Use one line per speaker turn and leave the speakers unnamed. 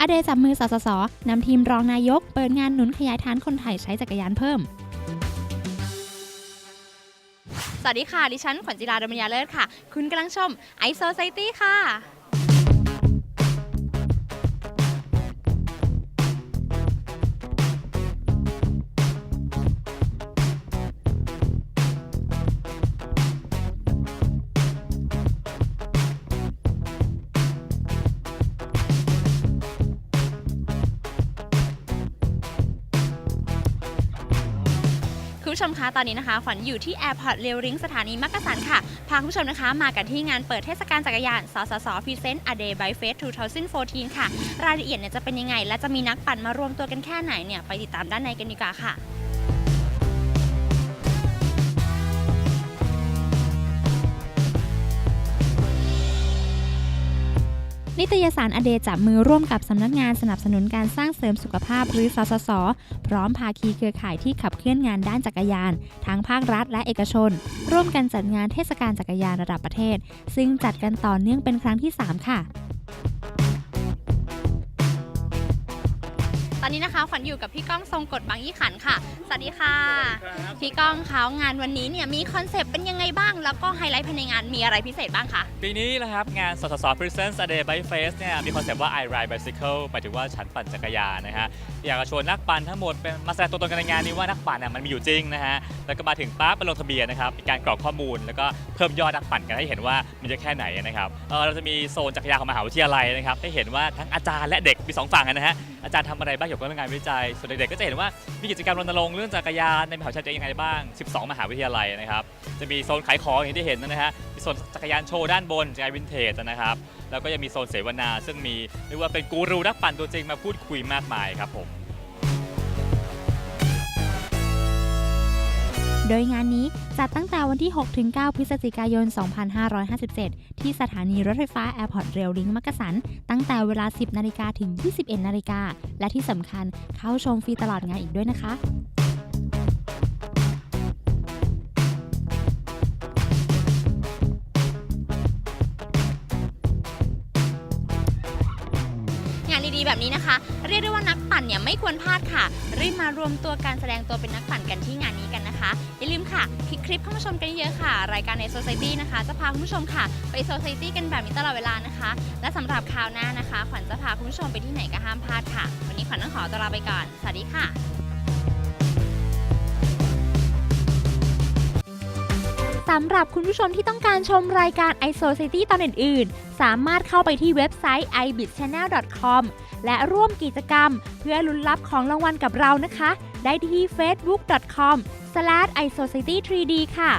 อเดจับมือสสสนำทีมรองนายก เปิดงานหนุนขยายฐานคนไทยใช้จักรยานเพิ่มสวัสดีค่ะ ดิฉันขวัญจิราดมยาเลิศค่ะ คุณกำลังชมไอโซไซตี้ค่ะ คุณผู้ชมคะตอนนี้นะคะขวัญอยู่ที่ Airport r a i l r i n g สถานีมักกะสันค่ะ พาคุณผู้ชมนะคะ มากันที่งานเปิดเทศกาลจักรยานสสส Present A Day by Face 2014 ค่ะ รายละเอียดเนี่ยจะเป็นยังไง และจะมีนักปั่นมารวมตัวกันแค่ไหนเนี่ยไปติดตามด้านในกันดีกว่าค่ะ นิตยสารอเดจับมือร่วมกับสำนักงานสนับสนุนการสร้างเสริมสุขภาพหรือสสส พร้อมภาคีเครือข่ายที่ขับเคลื่อนงานด้านจักรยาน ทั้งภาครัฐและเอกชน ร่วมกันจัดงานเทศกาลจักรยานระดับประเทศ ซึ่งจัดกันต่อเนื่องเป็นครั้งที่ 3 ค่ะตอนนี้นะคะขวัญอยู่กับพี่ก้องทรงกฎบางยี่ขันค่ะ สวัสดีค่ะ พี่ก้องเขางานวันนี้เนี่ยมีคอนเซปต์เป็นยังไงบ้าง แล้วก็ไฮไลท์ภายในงานมีอะไรพิเศษบ้างคะ
ปีนี้นะครับ งานสสส Presents A Day by Face เนี่ยมีคอนเซปต์ว่า I Ride Bicycle หมายถึงว่าฉันปั่นจักรยานนะฮะ อยากจะชวนนักปั่นทั้งหมดเป็นมาแสดงตัวตนกันในงานนี้ว่านักปั่นน่ะมันมีอยู่จริงนะฮะ แล้วก็มาถึงปั๊บไปลงทะเบียนนะครับมีการกรอกข้อมูลแล้วก็เพิ่มยอดนักปั่นกันให้เห็นว่ามันจะแค่ไหนนะครับเออเราจะมีโซนจักรยานของมหาวิทยาลัยนะครับให้เห็นว่าทั้งอาจารย์และเด็กมีสองฝั่งนะฮะอาจารย์ทำอะไรบ้างเกี่ยวกับเรื่องงานวิจัยส่วนเด็กๆก็จะเห็นว่ามีกิจกรรมรณรงค์เรื่องจักรยานในมหาวิทยาลัยยังไงบ้าง 12 มหาวิทยาลัยนะครับจะมีโซนขายของอย่างที่เห็นนะฮะมีโซนจักรยานโชว์ด้านบนจักรยานวินเทจนะครับ แล้วก็ยังมีโซนเสวนา ซึ่งมีเรียกว่าเป็นกูรูนักปั่นตัวจริงมาพูดคุยมากมายครับผม
โดยงานนี้จัดตั้งแต่วันที่ 6-9 พฤศจิกายน 2557 ที่สถานีรถไฟฟ้า Airport Rail Link มักกะสัน ตั้งแต่เวลา 10 นาฬิกาถึง 21 นาฬิกา และที่สำคัญเข้าชมฟรีตลอดงานอีกด้วยนะคะ ดีๆ แบบนี้นะคะ เรียกได้ว่านักปั่นเนี่ยไม่ควรพลาดค่ะ รีบมารวมตัวการแสดงตัวเป็นนักปั่นกันที่งานนี้กันนะคะ อย่าลืมค่ะคลิกคลิปเข้ามาชมกันเยอะค่ะ รายการในโซซิตี้นะคะ จะพาคุณผู้ชมค่ะ ไปโซซิตี้กันแบบนี้ตลอดเวลานะคะ และสำหรับคราวหน้านะคะ ขวัญจะพาคุณผู้ชมไปที่ไหนก็ห้ามพลาดค่ะ วันนี้ขวัญต้องขอตัวลาไปก่อน สวัสดีค่ะ สำหรับคุณผู้ชมที่ต้องการชมรายการ i s o c i t y ตอนอื่นๆ สามารถเข้าไปที่เว็บไซต์ ibitchannel.com และร่วมกิจกรรม เพื่อลุ้นรับของรางวัลกับเรานะคะ ได้ที่ facebook.com/isociety3d ค่ะ